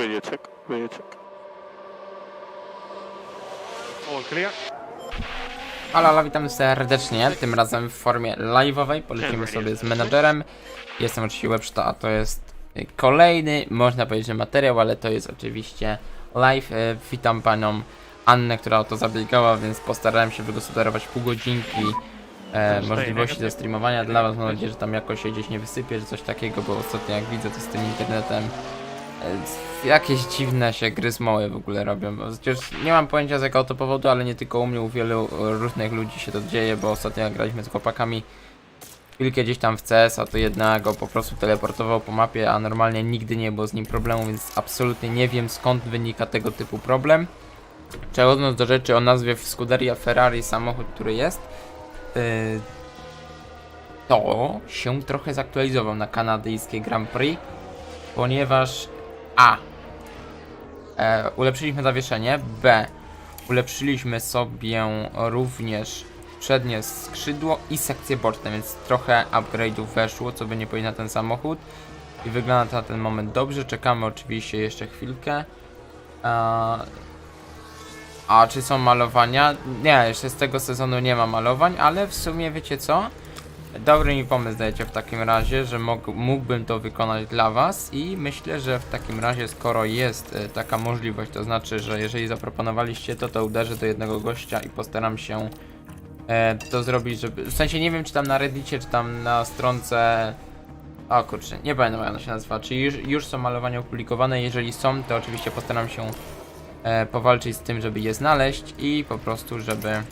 Radio check, radio check. All clear. Halo, halo, witam serdecznie, tym razem w formie live'owej, polecimy sobie z menadżerem. Jestem oczywiście Webszta, a to jest y, kolejny, można powiedzieć, że materiał, ale to jest oczywiście live. Y, Witam panią Annę, która o to zabiegała, więc postarałem się wygospodarować pół godzinki e, możliwości do streamowania dla was. Mam nadzieję, że tam jakoś się gdzieś nie wysypie, czy coś takiego, bo ostatnio jak widzę to z tym internetem jakieś dziwne się gry smoły w ogóle robią. Przecież nie mam pojęcia z jakiego to powodu, ale nie tylko u mnie, u wielu e, różnych ludzi się to dzieje, bo ostatnio graliśmy z chłopakami chwilkę gdzieś tam w CS, a to jednego po prostu teleportował po mapie, a normalnie nigdy nie było z nim problemu, więc absolutnie nie wiem skąd wynika tego typu problem. Przechodząc do rzeczy o nazwie Scuderia Ferrari, samochód, który jest, yy, to się trochę zaktualizował na kanadyjskie Grand Prix, ponieważ A. E, ulepszyliśmy zawieszenie, B. Ulepszyliśmy sobie również przednie skrzydło i sekcje boczne, więc trochę upgrade'ów weszło, co by nie powiedzieć na ten samochód. I wygląda to na ten moment dobrze. Czekamy oczywiście jeszcze chwilkę. A, a czy są malowania? Nie, jeszcze z tego sezonu nie ma malowań, ale w sumie wiecie co? Dobry mi pomysł dajecie w takim razie, że mógł, mógłbym to wykonać dla was i myślę, że w takim razie skoro jest e, taka możliwość, to znaczy, że jeżeli zaproponowaliście to, to uderzę do jednego gościa i postaram się e, to zrobić, żeby... W sensie nie wiem, czy tam na reddicie, czy tam na stronce... O kurczę, nie pamiętam jak ona się nazywa. Czy już, już są malowania opublikowane? Jeżeli są, to oczywiście postaram się e, powalczyć z tym, żeby je znaleźć i po prostu, żeby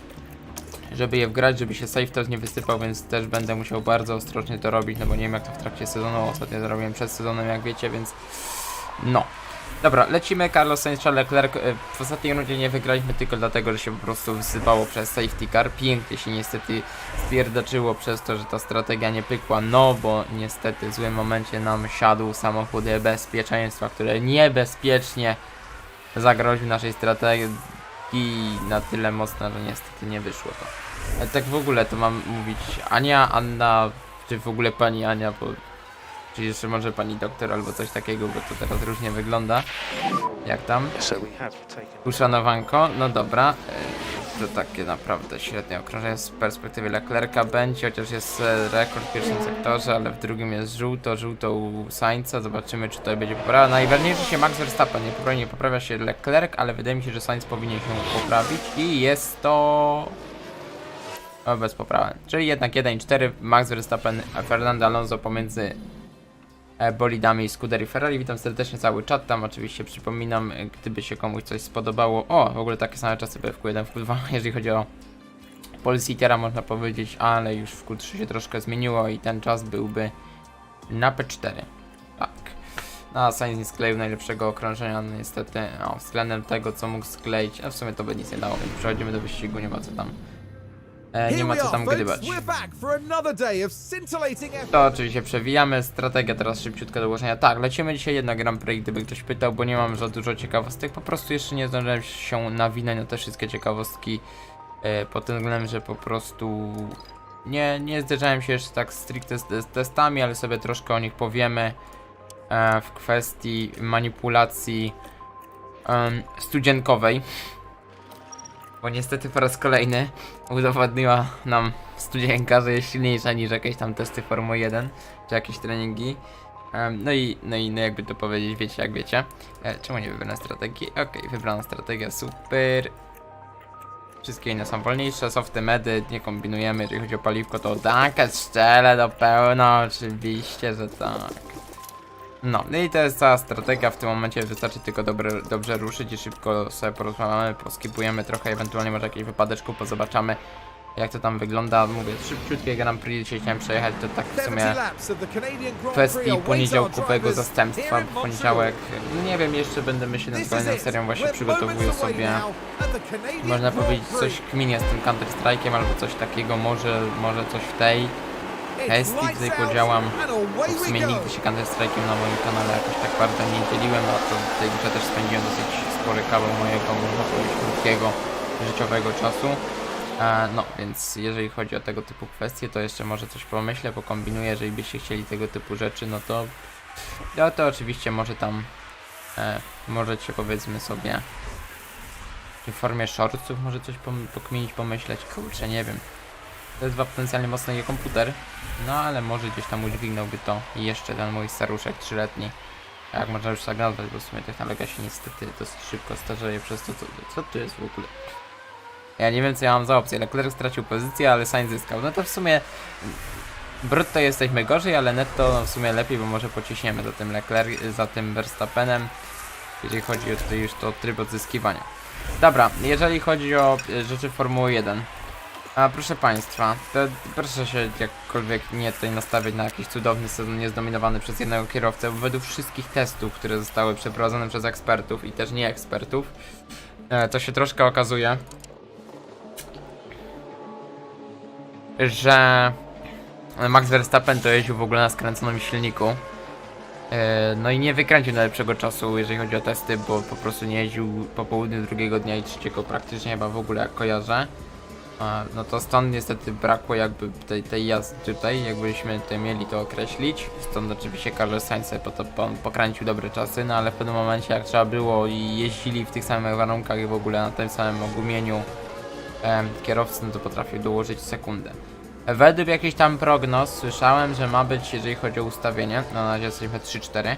żeby je wgrać, żeby się save test nie wysypał, więc też będę musiał bardzo ostrożnie to robić, no bo nie wiem jak to w trakcie sezonu, ostatnio zrobiłem przed sezonem jak wiecie, więc no. Dobra, lecimy, Carlos Sainz, Charles Leclerc, E, w ostatniej rundzie nie wygraliśmy tylko dlatego, że się po prostu wysypało przez safety car, pięknie się niestety stwierdaczyło przez to, że ta strategia nie pykła, no bo niestety w złym momencie nam siadł samochód bezpieczeństwa, które niebezpiecznie zagroził naszej strategii na tyle mocno, że niestety nie wyszło to. Ale tak w ogóle to mam mówić Ania, Anna, czy w ogóle pani Ania, bo czy jeszcze może pani doktor albo coś takiego, bo to teraz różnie wygląda. Jak tam? Uszanowanko, no dobra. To takie naprawdę średnie okrążenie z perspektywy Leclerca będzie, chociaż jest e, rekord w pierwszym sektorze, ale w drugim jest żółto, żółto u Sainza. Zobaczymy, czy tutaj będzie poprawa. Najważniejszy się Max Verstappen, nie poprawia, nie poprawia się Leclerc, ale wydaje mi się, że Sainz powinien się poprawić i jest to... Bez poprawy. Czyli jednak 1-4, Max Verstappen, Fernando Alonso pomiędzy bolidami i Scuderii Ferrari. Witam serdecznie cały czat tam. Oczywiście przypominam, e, gdyby się komuś coś spodobało. O, w ogóle takie same czasy były w Q1, w Q2, jeżeli chodzi o Polsitera można powiedzieć, ale już w Q3 się troszkę zmieniło i ten czas byłby na P4. Tak. No, a Sainz nie skleił najlepszego okrążenia, no niestety, no, względem tego, co mógł skleić, a w sumie to by nic nie dało, więc przechodzimy do wyścigu, nie ma co tam, e, nie ma co tam gdybać. To oczywiście przewijamy, strategia teraz szybciutko do ułożenia. Tak, lecimy dzisiaj jedna Grand Prix, gdyby ktoś pytał, bo nie mam za dużo ciekawostek. Po prostu jeszcze nie zdążyłem się nawinąć na te wszystkie ciekawostki e, pod tym względem, że po prostu nie, nie zderzałem się jeszcze tak stricte z, testami, ale sobie troszkę o nich powiemy e, w kwestii manipulacji em, studzienkowej. Bo niestety po raz kolejny udowodniła nam studzienka, że jest silniejsza niż jakieś tam testy Formuły 1 czy jakieś treningi. No i, no i no jakby to powiedzieć, wiecie jak wiecie. E, czemu nie wybrałem strategii? Okej, wybrana strategia, super. Wszystkie inne są wolniejsze, softy medy, nie kombinujemy, jeżeli chodzi o paliwko to tankę szczelę do pełna, oczywiście, że tak. No, no i to jest cała strategia, w tym momencie wystarczy tylko dobre, dobrze ruszyć i szybko sobie porozmawiamy, poskipujemy trochę, ewentualnie może jakieś wypadeczku, pozobaczamy jak to tam wygląda. Mówię, szybciutkie Grand Prix dzisiaj chciałem przejechać, to tak w 70 sumie kwestii poniedziałkowego zastępstwa. poniedziałek, nie wiem, jeszcze będę myśleć nad kolejną serią, właśnie przygotowuję sobie, można powiedzieć, coś kminie z tym Counter Strike'iem albo coś takiego, może, może coś w tej. Kwestii tutaj podziałam. w sumie nigdy się Counter Strike'iem na moim kanale jakoś tak bardzo nie dzieliłem, a to w tej też spędziłem dosyć spory kawał mojego, można powiedzieć, krótkiego, życiowego czasu. E, no, więc jeżeli chodzi o tego typu kwestie, to jeszcze może coś pomyślę, pokombinuję, jeżeli byście chcieli tego typu rzeczy, no to no to oczywiście może tam e, możecie powiedzmy sobie w formie shortsów może coś pom- pokminić, pomyśleć, kurczę, nie wiem. To jest potencjalnie mocny komputer, no ale może gdzieś tam udźwignąłby to jeszcze ten mój staruszek trzyletni. Jak można już nazwać, bo w sumie technologia się niestety dosyć szybko starzeje przez to, co, co tu jest w ogóle. Ja nie wiem co ja mam za opcję. Leclerc stracił pozycję, ale Sainz zyskał. No to w sumie brutto jesteśmy gorzej, ale netto w sumie lepiej, bo może pociśniemy za tym Leclerc, za tym Verstappenem, jeżeli chodzi o tutaj już to tryb odzyskiwania. Dobra, jeżeli chodzi o e, rzeczy Formuły 1. A proszę Państwa, proszę się jakkolwiek nie tutaj nastawiać na jakiś cudowny sezon niezdominowany przez jednego kierowcę, według wszystkich testów, które zostały przeprowadzone przez ekspertów i też nie ekspertów, e, to się troszkę okazuje, że Max Verstappen to jeździł w ogóle na skręconym silniku. E, No i nie wykręcił najlepszego czasu, jeżeli chodzi o testy, bo po prostu nie jeździł po południu drugiego dnia i trzeciego praktycznie chyba w ogóle jak kojarzę. No to stąd niestety brakło jakby tej, tej jazdy tutaj, jakbyśmy tutaj mieli to określić. Stąd oczywiście Carlos Sainz po to po, pokręcił dobre czasy, no ale w pewnym momencie jak trzeba było i jeździli w tych samych warunkach i w ogóle na tym samym ogumieniu em, kierowcy, no to potrafił dołożyć sekundę. Według jakichś tam prognoz słyszałem, że ma być, jeżeli chodzi o ustawienie, no na razie jesteśmy 3-4,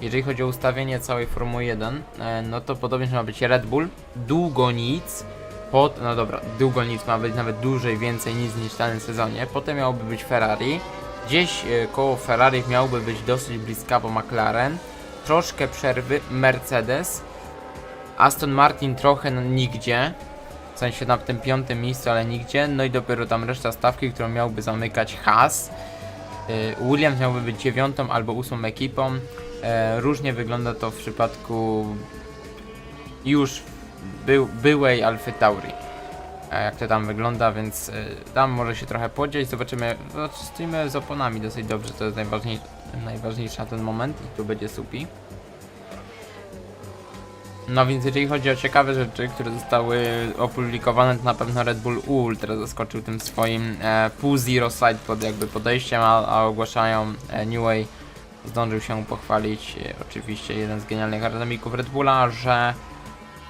jeżeli chodzi o ustawienie całej Formuły 1, e, no to podobnie że ma być Red Bull, długo nic, pod, no dobra, długo nic ma być nawet dłużej, więcej nic niż w danym sezonie, potem miałoby być Ferrari, gdzieś e, koło Ferrari miałby być dosyć bliska, bo McLaren, troszkę przerwy, Mercedes, Aston Martin trochę no, nigdzie, w sensie na tym piątym miejscu, ale nigdzie. No i dopiero tam reszta stawki, którą miałby zamykać Haas. Y, Williams miałby być dziewiątą albo ósmą ekipą. E, Różnie wygląda to w przypadku już był, byłej Alfy Tauri. E, Jak to tam wygląda, więc y, tam może się trochę podzieć. Zobaczymy. No, Stoimy z oponami dosyć dobrze, to jest najważniej, najważniejszy na ten moment i tu będzie supi. No więc jeżeli chodzi o ciekawe rzeczy, które zostały opublikowane, to na pewno Red Bull Ultra zaskoczył tym swoim e, pół zero side pod jakby podejściem, a, a ogłaszają e, New Way zdążył się pochwalić e, oczywiście jeden z genialnych akademików Red Bulla, że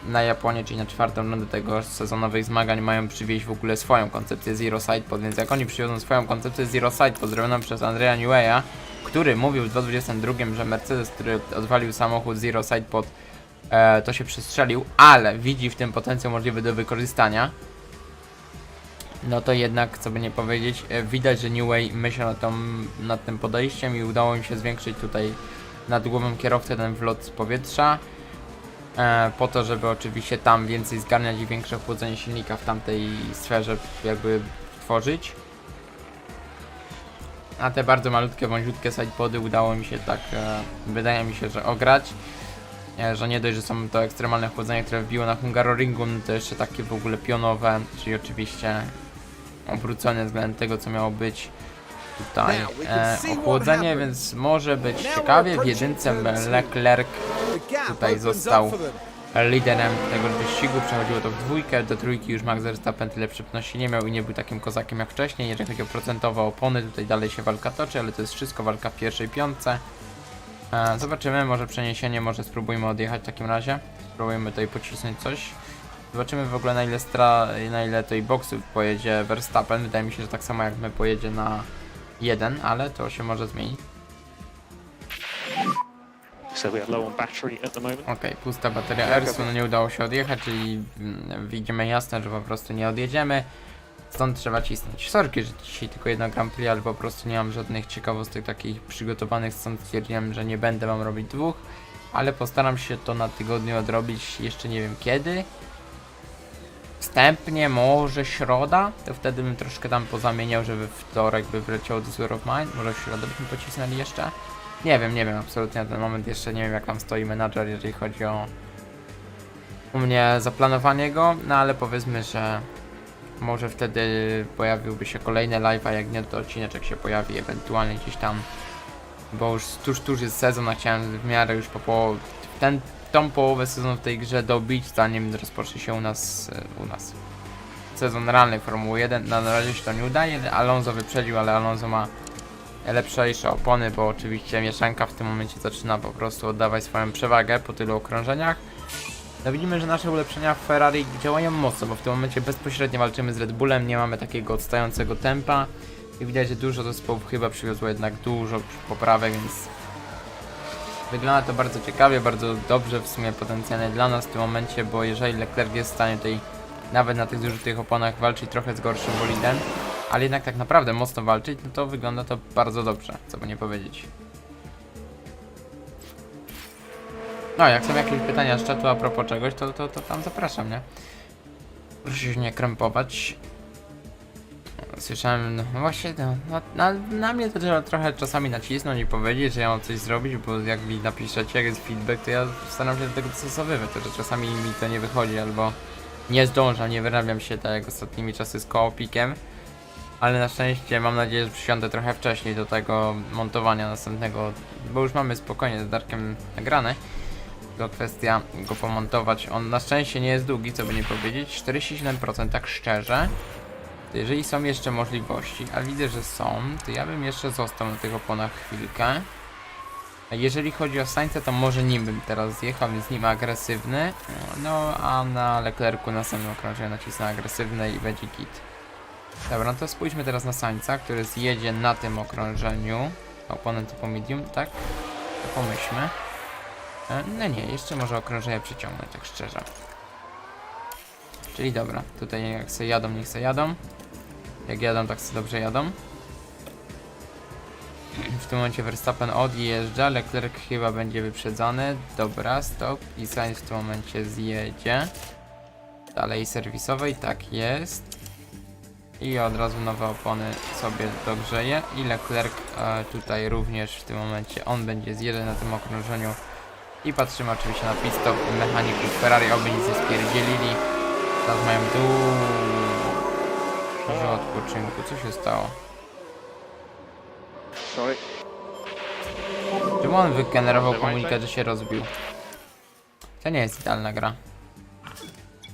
na Japonię, czyli na czwartą rundę tego sezonowych zmagań mają przywieźć w ogóle swoją koncepcję Zero Side Pod, więc jak oni przywiozą swoją koncepcję Zero Side Pod zrobioną przez Andrea Newaya, który mówił w 2022, że Mercedes, który odwalił samochód Zero Side Pod e, to się przestrzelił, ale widzi w tym potencjał możliwy do wykorzystania, no to jednak, co by nie powiedzieć, e, widać, że New myślał nad, nad tym podejściem i udało im się zwiększyć tutaj nad głową kierowcy ten wlot z powietrza, po to, żeby oczywiście tam więcej zgarniać i większe chłodzenie silnika w tamtej sferze jakby tworzyć. A te bardzo malutkie, wąziutkie sidepody udało mi się tak, e, wydaje mi się, że ograć. E, że nie dość, że są to ekstremalne chłodzenie, które wbiło na Hungaroringum, to jeszcze takie w ogóle pionowe, czyli oczywiście obrócone względem tego, co miało być tutaj e, ochłodzenie, więc może być ciekawie. W jedynce Leclerc Tutaj został liderem tego wyścigu, przechodziło to w dwójkę, do trójki już Max Verstappen tyle przypności nie miał i nie był takim kozakiem jak wcześniej. Jeżeli chodzi o procentowe opony, tutaj dalej się walka toczy, ale to jest wszystko walka w pierwszej piątce. E, zobaczymy, może przeniesienie, może spróbujmy odjechać w takim razie. Spróbujemy tutaj pocisnąć coś. Zobaczymy w ogóle na ile stra, na ile tej pojedzie Verstappen. Wydaje mi się, że tak samo jak my pojedzie na jeden, ale to się może zmienić. Moment. Okej, pusta bateria Ersu, no nie udało się odjechać, czyli mm, widzimy jasne, że po prostu nie odjedziemy. Stąd trzeba cisnąć. Sorki, że dzisiaj tylko jedno Grand Prix, ale po prostu nie mam żadnych ciekawostek takich przygotowanych, stąd stwierdziłem, że nie będę wam robić dwóch, ale postaram się to na tygodniu odrobić, jeszcze nie wiem kiedy. Wstępnie, może środa, to wtedy bym troszkę tam pozamieniał, żeby wtorek by wleciało do Zero of Mine, może w środę byśmy pocisnęli jeszcze. Nie wiem, nie wiem, absolutnie na ten moment jeszcze nie wiem jak tam stoi menadżer, jeżeli chodzi o u mnie zaplanowanie go, no ale powiedzmy, że Może wtedy pojawiłby się kolejny live, a jak nie, to odcineczek się pojawi ewentualnie gdzieś tam. Bo już tuż, tuż jest sezon, a chciałem w miarę już po połowie, ten, tą połowę sezonu w tej grze dobić, zanim rozpocznie się u nas, u nas sezon realnej Formuły 1. Na razie się to nie udaje, Alonso wyprzedził, ale Alonso ma lepsze opony, bo oczywiście mieszanka w tym momencie zaczyna po prostu oddawać swoją przewagę po tylu okrążeniach. No widzimy, że nasze ulepszenia w Ferrari działają mocno, bo w tym momencie bezpośrednio walczymy z Red Bullem, nie mamy takiego odstającego tempa i widać, że dużo zespołów chyba przywiozło jednak dużo poprawek, więc wygląda to bardzo ciekawie, bardzo dobrze w sumie potencjalnie dla nas w tym momencie, bo jeżeli Leclerc jest w stanie tutaj nawet na tych zużytych oponach walczyć trochę z gorszym bolidem, ale jednak tak naprawdę mocno walczyć, no to wygląda to bardzo dobrze, co by nie powiedzieć. No, jak są jakieś pytania z czatu a propos czegoś, to, to, to tam zapraszam, nie? Proszę się nie krępować. Słyszałem, no właśnie, no, no, na, na mnie to trzeba trochę czasami nacisnąć i powiedzieć, że ja mam coś zrobić, bo jak mi napiszecie, jak jest feedback, to ja staram się do tego dostosowywać, to że czasami mi to nie wychodzi, albo nie zdążam, nie wyrabiam się tak jak ostatnimi czasy z koopikiem. Ale na szczęście mam nadzieję, że przysiądę trochę wcześniej do tego montowania następnego, bo już mamy spokojnie z Darkiem nagrane. Tylko kwestia go pomontować. On na szczęście nie jest długi, co by nie powiedzieć. 47% tak szczerze. To jeżeli są jeszcze możliwości, a widzę, że są, to ja bym jeszcze został na tych oponach chwilkę. A jeżeli chodzi o Sańce, to może nim bym teraz zjechał, więc nim agresywny. No, a na Leclercu na samym okrążeniu nacisnę agresywny i będzie git. Dobra, no to spójrzmy teraz na Sańca, który zjedzie na tym okrążeniu. Oponent typu medium, tak? To pomyślmy. E, No nie, jeszcze może okrążenie przyciągnąć, tak szczerze. Czyli dobra, tutaj jak se jadą, niech se jadą. Jak jadą, tak se dobrze jadą. W tym momencie Verstappen odjeżdża, Leclerc chyba będzie wyprzedzany. Dobra, stop. I Sainz w tym momencie zjedzie. Dalej serwisowej, tak jest. I od razu nowe opony sobie dogrzeje. I Leclerc e, tutaj również w tym momencie, on będzie zjeżdżać na tym okrążeniu. I patrzymy oczywiście na pit stop mechaników Ferrari, oby nic nie spierdzielili. Teraz mają dużo odpoczynku. Co się stało? Sorry. Czemu on wygenerował komunikat, że się rozbił? To nie jest idealna gra.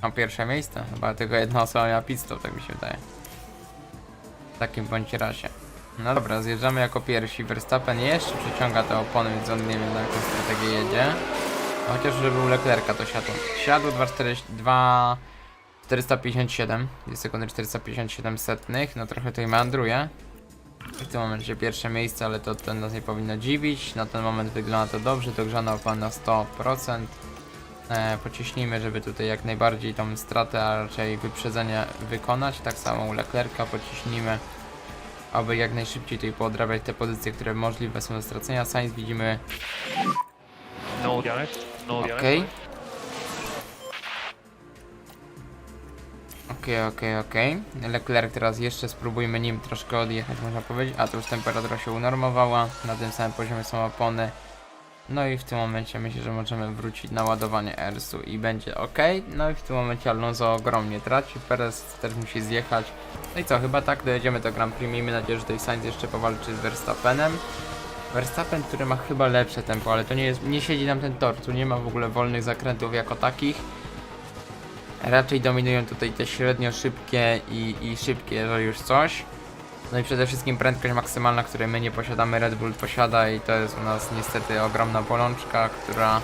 Mam pierwsze miejsce, chyba tylko jedna osoba miała pit stop, tak mi się wydaje. W takim bądź razie. No dobra, zjeżdżamy jako pierwsi. Verstappen jeszcze przyciąga te opony, więc on nie wiem na jaką strategię jedzie. No chociaż żeby u Leclerca to siadło. Siadło 2,42... 457, 2 sekundy 457 setnych, no trochę tutaj meandruje. W tym momencie pierwsze miejsce, ale to, to nas nie powinno dziwić. Na ten moment wygląda to dobrze, dogrzana opan na 100%. E, pociśnijmy, żeby tutaj jak najbardziej tą stratę, a raczej wyprzedzenie wykonać. Tak samo u Leclerca pociśnijmy, aby jak najszybciej tutaj poodrabiać te pozycje, które możliwe są do stracenia. Sainz widzimy, No odjechać. No odjechać. okej. Okej, okej, okej. Leclerc teraz jeszcze spróbujmy nim troszkę odjechać, można powiedzieć. A tu już temperatura się unormowała, na tym samym poziomie są opony. No i w tym momencie myślę, że możemy wrócić na ładowanie ERS-u i będzie ok. No i w tym momencie Alonso ogromnie traci, Perez też musi zjechać. No i co, chyba tak dojedziemy do Grand Prix. Miejmy nadzieję, że tutaj Sainz jeszcze powalczy z Verstappenem. Verstappen, który ma chyba lepsze tempo, ale to nie jest, nie siedzi nam ten tor, tu nie ma w ogóle wolnych zakrętów jako takich. Raczej dominują tutaj te średnio szybkie i, i szybkie, jeżeli już coś. No i przede wszystkim prędkość maksymalna, której my nie posiadamy, Red Bull posiada i to jest u nas niestety ogromna bolączka, która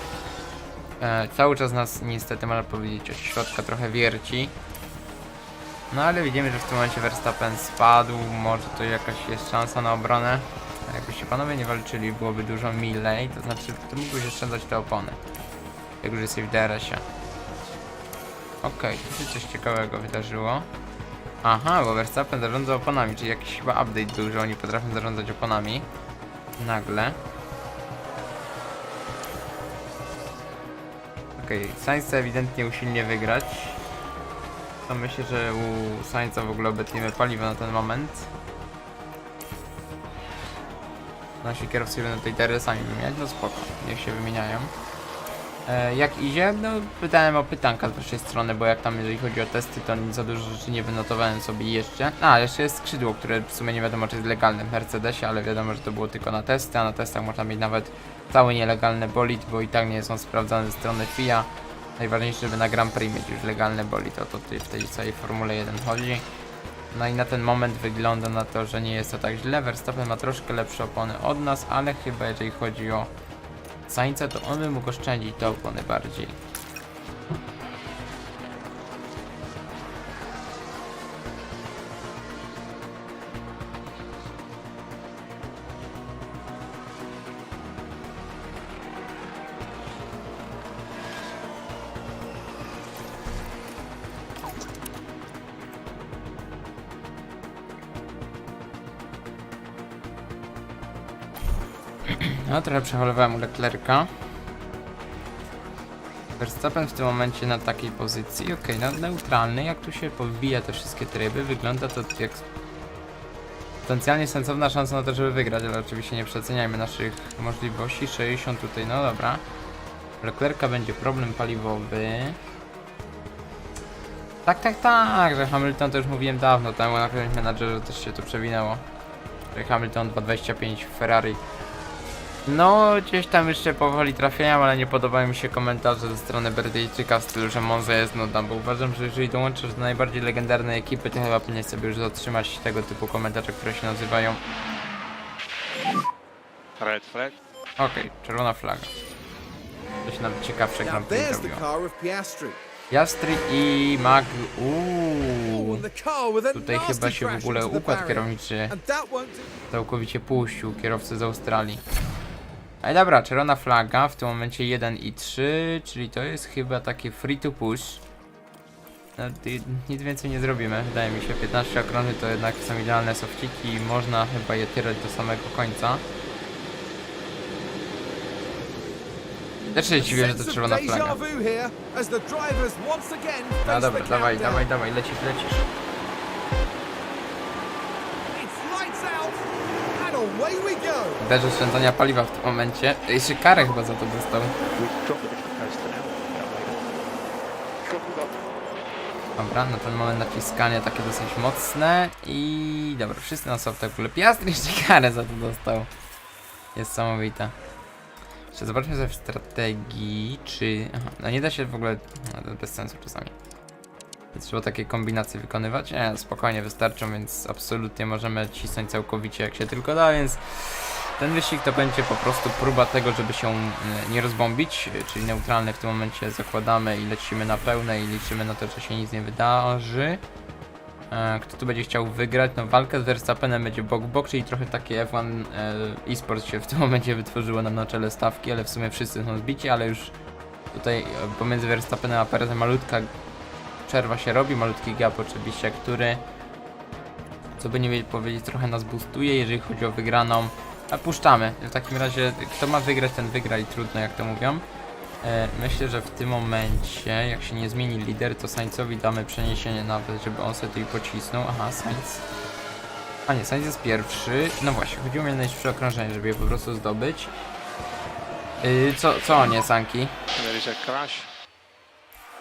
e, cały czas nas niestety można powiedzieć od środka trochę wierci. No ale widzimy, że w tym momencie Verstappen spadł, może to jakaś jest szansa na obronę. A Jakbyście panowie nie walczyli, byłoby dużo milej, to znaczy to mógłbyś oszczędzać te opony. Jak już jesteś w DRS-ie. Okej, tu się coś ciekawego wydarzyło. Aha, bo Verstappen zarządza oponami, czyli jakiś chyba update był, że oni potrafią zarządzać oponami. Nagle. Okej, Sainz chce ewidentnie usilnie wygrać. To myślę, że u Sainza w ogóle obetniemy paliwo na ten moment. Nasi kierowcy będą tutaj DRS-ami wymieniać, no spoko, niech się wymieniają. E, jak idzie? No, pytałem o pytanka z waszej strony, bo jak tam jeżeli chodzi o testy, to za dużo rzeczy nie wynotowałem sobie jeszcze. A, jeszcze jest skrzydło, które w sumie nie wiadomo czy jest legalne w Mercedesie, ale wiadomo, że to było tylko na testy, a na testach można mieć nawet cały nielegalny bolid, bo i tak nie są sprawdzane ze strony FIA. Najważniejsze, żeby na Grand Prix mieć już legalny bolid, o to tutaj w tej całej Formule 1 chodzi. No i na ten moment wygląda na to, że nie jest to tak źle. Verstappen ma troszkę lepsze opony od nas, ale chyba jeżeli chodzi o Sainza, to on by mógł oszczędzić te opony bardziej. No, trochę przeholowałem Leclerca. Verstappen w tym momencie na takiej pozycji. Okej, no neutralny. Jak tu się powbija te wszystkie tryby, wygląda to jak potencjalnie sensowna szansa na to, żeby wygrać, ale oczywiście nie przeceniajmy naszych możliwości. 60 tutaj, no dobra. Leclerca będzie problem paliwowy. Tak, tak, tak, że Hamilton to już mówiłem dawno temu, na którymś menadżerze też się to przewinęło. Hamilton 2.25 w Ferrari. No, gdzieś tam jeszcze powoli trafiałem, ale nie podobają mi się komentarze ze strony Brytyjczyka w stylu, że Monza jest nudna, bo uważam, że jeżeli dołączysz do najbardziej legendarnej ekipy, to chyba powinien sobie już zatrzymać tego typu komentarze, które się nazywają Red flag. Okej, czerwona flaga. Coś nawet ciekawsze Grand Prix there's the zrobiło. car of Piastri. Piastri i Mag... Uuu. Tutaj chyba się w ogóle układ kierowniczy całkowicie puścił kierowcy z Australii. Ale dobra, czerwona flaga, w tym momencie 1 i 3, czyli to jest chyba takie free to push. No, nic więcej nie zrobimy, wydaje mi się, 15 okrążeń to jednak są idealne sofciki i można chyba je tyrać do samego końca. Też się dziwię, że to czerwona flaga. No dobra, dawaj, dawaj, dawaj, lecisz, lecisz. Bez oszczędzania paliwa w tym momencie. Jeszcze karę chyba za to dostał. Dobra, na ten moment naciskanie takie dosyć mocne i dobra, wszyscy na softach w ogóle. Piastr jeszcze karę za to dostał. Niesamowite. Jeszcze zobaczmy sobie w strategii, czy... Aha, no nie da się w ogóle... No bez sensu czasami. Trzeba takie kombinacje wykonywać? Nie, spokojnie wystarczą, więc absolutnie możemy cisnąć całkowicie jak się tylko da, więc... Ten wyścig to będzie po prostu próba tego, żeby się e, nie rozbombić, czyli neutralny w tym momencie zakładamy i lecimy na pełne i liczymy na to, że się nic nie wydarzy. E, Kto tu będzie chciał wygrać? No walka z Verstappenem będzie bok w bok, czyli trochę takie F1 e, e-sport się w tym momencie wytworzyło nam na czele stawki, ale w sumie wszyscy są zbici, ale już tutaj e, pomiędzy Verstappenem a Perezem malutka przerwa się robi, malutki gap oczywiście, który co by nie wiedzieć powiedzieć trochę nas boostuje, jeżeli chodzi o wygraną. A puszczamy. W takim razie, kto ma wygrać, ten wygra i trudno, jak to mówią. E, myślę, że w tym momencie, jak się nie zmieni lider, to Sainzowi damy przeniesienie nawet, żeby on sobie tutaj pocisnął. Aha, Sainz. A nie, Sainz jest pierwszy. No właśnie, chodziło mi o najszybsze okrążenie, żeby je po prostu zdobyć. Yy, co, co nie, Sanki?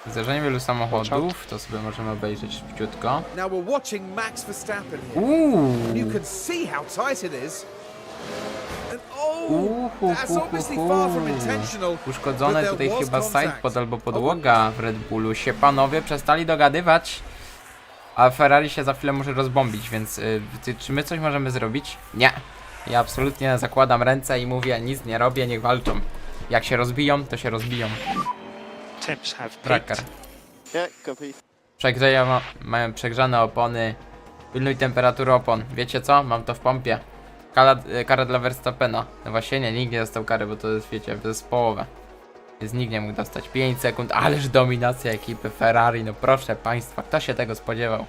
Zdarzenie wielu samochodów, to sobie możemy obejrzeć szybciutko. Now we're watching Max Verstappen here. Uuu! Uszkodzone but tutaj chyba contact. side pod albo podłoga w Red Bullu. Się panowie przestali dogadywać. A Ferrari się za chwilę może rozbombić, więc y, ty- czy my coś możemy zrobić? Nie. Ja absolutnie zakładam ręce i mówię, nic nie robię, niech walczą. Jak się rozbiją, to się rozbiją. Temps have Tracker. Yeah, copy. Ma, mają przegrzane opony. Pilnuj temperaturę opon. Wiecie co? Mam to w pompie. Kara, y, kara dla Verstappena. No właśnie nie, nikt nie dostał kary, bo to jest, wiecie, to jest połowę. Więc nikt nie mógł dostać 5 sekund, ależ dominacja ekipy Ferrari, no proszę państwa, kto się tego spodziewał?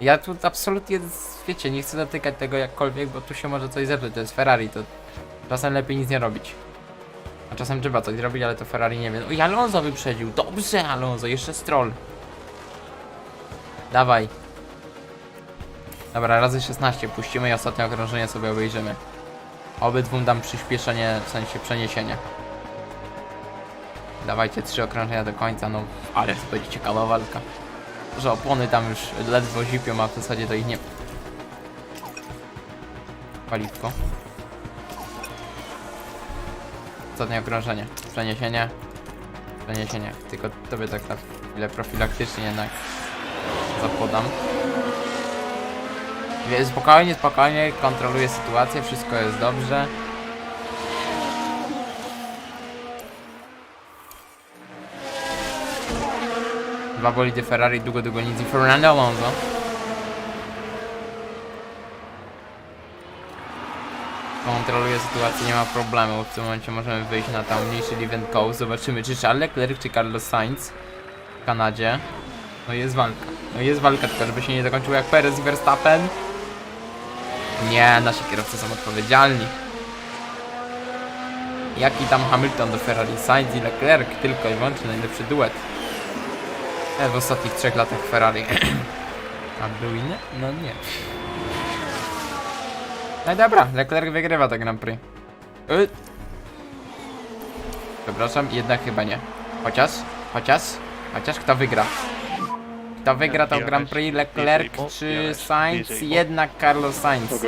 Ja tu absolutnie, wiecie, nie chcę dotykać tego jakkolwiek, bo tu się może coś zepsuć, to jest Ferrari, to czasem lepiej nic nie robić. A czasem trzeba coś zrobić, ale to Ferrari nie wie. No i Alonso wyprzedził, dobrze Alonso, jeszcze Stroll. Dawaj. Dobra, razy 16 puścimy i ostatnie okrążenie sobie obejrzymy. Obydwu dam przyspieszenie, w sensie przeniesienie. Dawajcie trzy okrążenia do końca, no ale to będzie ciekawa walka. Że opony tam już ledwo zipią, a w zasadzie to ich nie... Paliwko. Ostatnie okrążenie. Przeniesienie. Przeniesienie. Tylko tobie tak na chwilę profilaktycznie jednak zapodam. Spokojnie, spokojnie, kontroluję sytuację, wszystko jest dobrze. Dwa bolidy Ferrari, długo, długo nic Fernando Alonso. Kontroluje sytuację, nie ma problemu. W tym momencie możemy wyjść na tam mniejszy event coast. Zobaczymy, czy Charles Leclerc, czy Carlos Sainz w Kanadzie. No jest walka. No jest walka, tylko żeby się nie zakończyło jak Perez i Verstappen. Nie, nasi kierowcy są odpowiedzialni. Jaki tam Hamilton do Ferrari, Sainz i Leclerc, tylko i wyłącznie najlepszy duet. E, w ostatnich trzech latach Ferrari. A był inny? No nie. No i dobra, Leclerc wygrywa to Grand Prix. Y. Przepraszam, jednak chyba nie. Chociaż, chociaż, chociaż kto wygra? Kto wygra to Grand Prix? Leclerc czy Sainz? Jednak Carlos Sainz.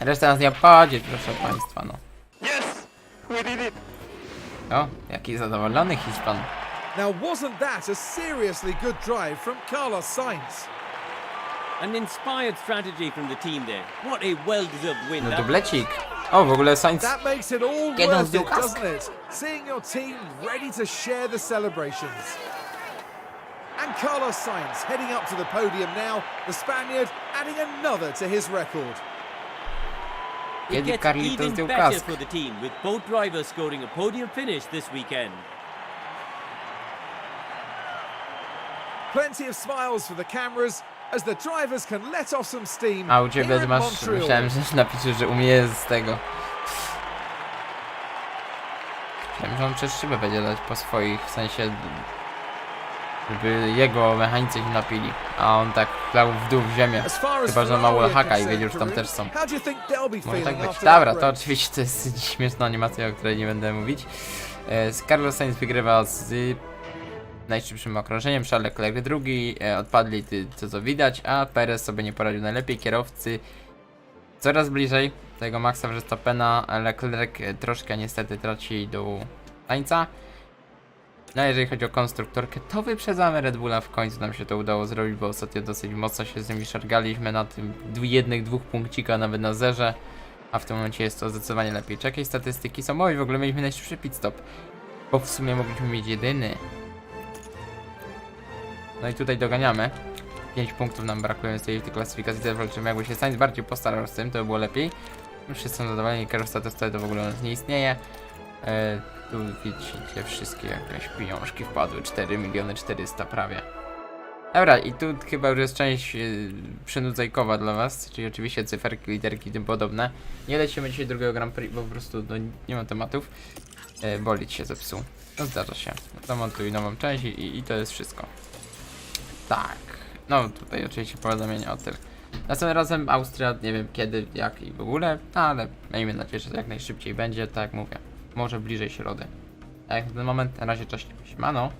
Reszta nas nie obchodzi, proszę państwa, no. Yes! We did it! O, jaki zadowolony Hiszpan. Now, wasn't that a seriously good drive from Carlos Sainz? An inspired strategy from the team there. What a well-deserved win No dublecik. O, w ogóle Sainz That makes it all Jeden worth it, doesn't it? Seeing your team ready to share the celebrations. Carlos Sainz heading up to the podium now, the Spaniard adding another to his record. It gets Carlitos even better kask. for the team with both drivers scoring a podium finish this weekend. Plenty of smiles for the cameras as the drivers can let off some steam A u ciebie masz, myślałem, że napiszesz, że u mnie jest z tego. Myślałem, że on przez szybę będzie dać po swoich, w sensie... Żeby jego mechanicy się napili, a on tak dał w dół w ziemię. Chyba, że ma Ferrari are haka i wiedział, że tam też są. Może tak być. Dobra, to oczywiście to jest śmieszna animacja, o której nie będę mówić. E, Carlos Sainz wygrywa z najszybszym okrążeniem, Charles Leclerc drugi, e, odpadli to co widać, a Perez sobie nie poradził najlepiej, kierowcy coraz bliżej tego Maxa Verstappena, Leclerc e, troszkę niestety traci do Sainza. No jeżeli chodzi o konstruktorkę, to wyprzedzamy Red Bulla, w końcu nam się to udało zrobić, bo ostatnio dosyć mocno się z nimi szargaliśmy na tym jednych, dwóch punkcika, nawet na zerze. A w tym momencie jest to zdecydowanie lepiej. Czy jakieś statystyki są? Oj, w ogóle mieliśmy najszybszy pit stop. Bo w sumie mogliśmy mieć jedyny. No i tutaj doganiamy. 5 punktów nam brakuje z tej klasyfikacji. Też walczymy. Jakby się Sainz bardziej postarał z tym, to by było lepiej. Wszyscy są zadowoleni. Testowy to w ogóle nie istnieje. E, tu widzicie wszystkie jakieś pieniążki wpadły. 4 miliony 400 prawie. Dobra, i tu chyba już jest część yy, przynudzajkowa dla was, czyli oczywiście cyferki, literki i tym podobne. Nie lecimy dzisiaj drugiego Grand Prix, bo po prostu no, nie ma tematów. E, bolid się zepsuł. No zdarza się. Zamontuj nową część i, i to jest wszystko. Tak. No tutaj oczywiście powiadomienie o tym. Następnym razem Austria, nie wiem kiedy, jak i w ogóle, ale miejmy nadzieję, że to jak najszybciej będzie, tak jak mówię. Może bliżej środy. Jak na ten moment, na razie cześć, siemano.